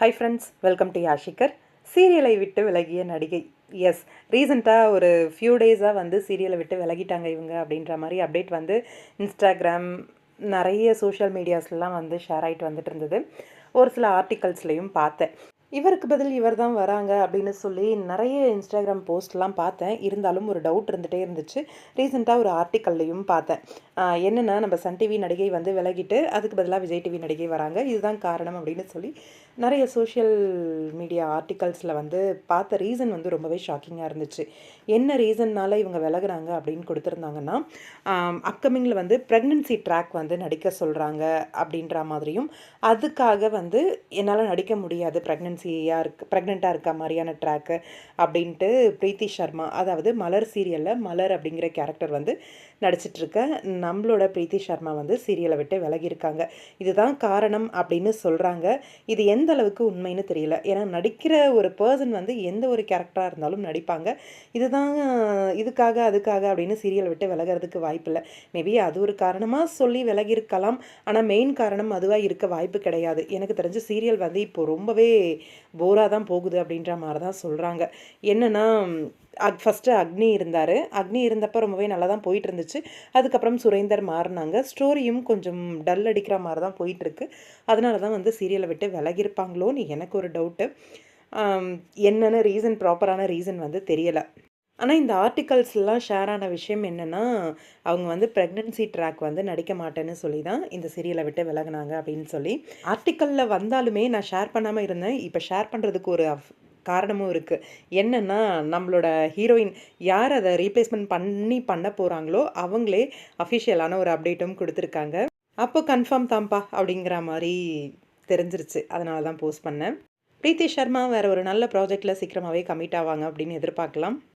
High friends welcome to யாஷிகர் சீரியலை விட்டு விலகிய நடிகை. எஸ் ரீசெண்டாக ஒரு ஃபியூ டேஸாக வந்து சீரியலை விட்டு விலகிட்டாங்க இவங்க அப்படின்ற மாதிரி அப்டேட் வந்து இன்ஸ்டாகிராம் நிறைய சோஷியல் மீடியாஸ்லாம் வந்து ஷேர் ஆகிட்டு வந்துட்டு இருந்தது. ஒரு சில ஆர்டிகல்ஸ்லையும் பார்த்தேன். இவருக்கு பதில் இவர் தான் வராங்க அப்படின்னு சொல்லி நிறைய இன்ஸ்டாகிராம் போஸ்ட்லாம் பார்த்தேன். இருந்தாலும் ஒரு டவுட் இருந்துகிட்டே இருந்துச்சு. ரீசெண்டாக ஒரு ஆர்டிக்கல்லையும் பார்த்தேன். என்னென்னா நம்ம சன் டிவி நடிகை வந்து விலகிட்டு அதுக்கு பதிலாக விஜய் டிவி நடிகை வராங்க. இதுதான் காரணம் அப்படின்னு சொல்லி நிறைய சோஷியல் மீடியா ஆர்டிகல்ஸில் வந்து பார்த்த ரீசன் வந்து ரொம்பவே ஷாக்கிங்காக இருந்துச்சு. என்ன ரீசன்னால் இவங்க விலகுறாங்க அப்படின்னு கொடுத்துருந்தாங்கன்னா அப்கமிங்கில் வந்து ப்ரெக்னென்சி ட்ராக் வந்து நடிக்க சொல்கிறாங்க அப்படின்ற மாதிரியும் அதுக்காக வந்து என்னால் நடிக்க முடியாது ப்ரெக்னென்சியாக இருக்கு ப்ரெக்னெண்ட்டாக இருக்க மாதிரியான ட்ராக்கு அப்படின்ட்டு ப்ரீத்தி சர்மா அதாவது மலர் சீரியலில் மலர் அப்படிங்கிற கேரக்டர் வந்து நடிச்சிட்ருக்க நம்மளோட ப்ரீத்தி சர்மா வந்து சீரியலை விட்டு விலகியிருக்காங்க இதுதான் காரணம் அப்படின்னு சொல்கிறாங்க இது எந்த அளவுக்கு உண்மைன்னு தெரியல. ஏன்னா நடிக்கிற ஒரு பர்சன் வந்து எந்த ஒரு கேரக்டராக இருந்தாலும் நடிப்பாங்க. இதுதான் இதுக்காக அதுக்காக அப்படின்னு சீரியலை விட்டு விலகிறதுக்கு வாய்ப்பில்லை மேபி அது ஒரு காரணமாக சொல்லி விலகியிருக்கலாம் ஆனால் மெயின் காரணம் அதுவாக இருக்க வாய்ப்பு கிடையாது. எனக்கு தெரிஞ்சு சீரியல் வந்து இப்போ ரொம்பவே போராக தான் போகுது அப்படின்ற மாதிரி தான் சொல்கிறாங்க என்னென்னா அக் ஃபஸ்ட்டு அக்னி இருந்தார். அக்னி இருந்தப்போ ரொம்பவே நல்லா தான் போயிட்டு இருந்துச்சு அதுக்கப்புறம் சுரேந்தர் மாறினாங்க. ஸ்டோரியும் கொஞ்சம் டல் அடிக்கிற மாதிரி தான் போயிட்டுருக்கு. அதனால தான் வந்து சீரியலை விட்டு விலகிருப்பாங்களோன்னு எனக்கு ஒரு டவுட்டு என்னென்ன ரீசன் ப்ராப்பரான ரீசன் வந்து தெரியலை. ஆனால் இந்த ஆர்டிகல்ஸ்லாம் ஷேர் ஆன விஷயம் என்னென்னா அவங்க வந்து ப்ரெக்னென்சி ட்ராக் வந்து நடிக்க மாட்டேன்னு சொல்லி தான் இந்த சீரியலை விட்டு விலகினாங்க அப்படின்னு சொல்லி ஆர்டிக்கலில் வந்தாலுமே நான் ஷேர் பண்ணாமல் இருந்தேன். இப்போ ஷேர் பண்ணுறதுக்கு ஒரு அஃப்- காரணமும் இருக்குது என்னென்னா நம்மளோட ஹீரோயின் யார் அதை ரீப்ளேஸ்மெண்ட் பண்ணி பண்ண போகிறாங்களோ அவங்களே அஃபிஷியலான ஒரு அப்டேட்டும் கொடுத்துருக்காங்க. அப்போ கன்ஃபார்ம் தான்ப்பா அப்படிங்கிற மாதிரி தெரிஞ்சிருச்சு. அதனால தான் போஸ்ட் பண்ணேன். பிரீத்தி சர்மா வேறு ஒரு நல்ல ப்ராஜெக்டில் சீக்கிரமாகவே கமிட் ஆவாங்க அப்படின்னு எதிர்பார்க்கலாம்.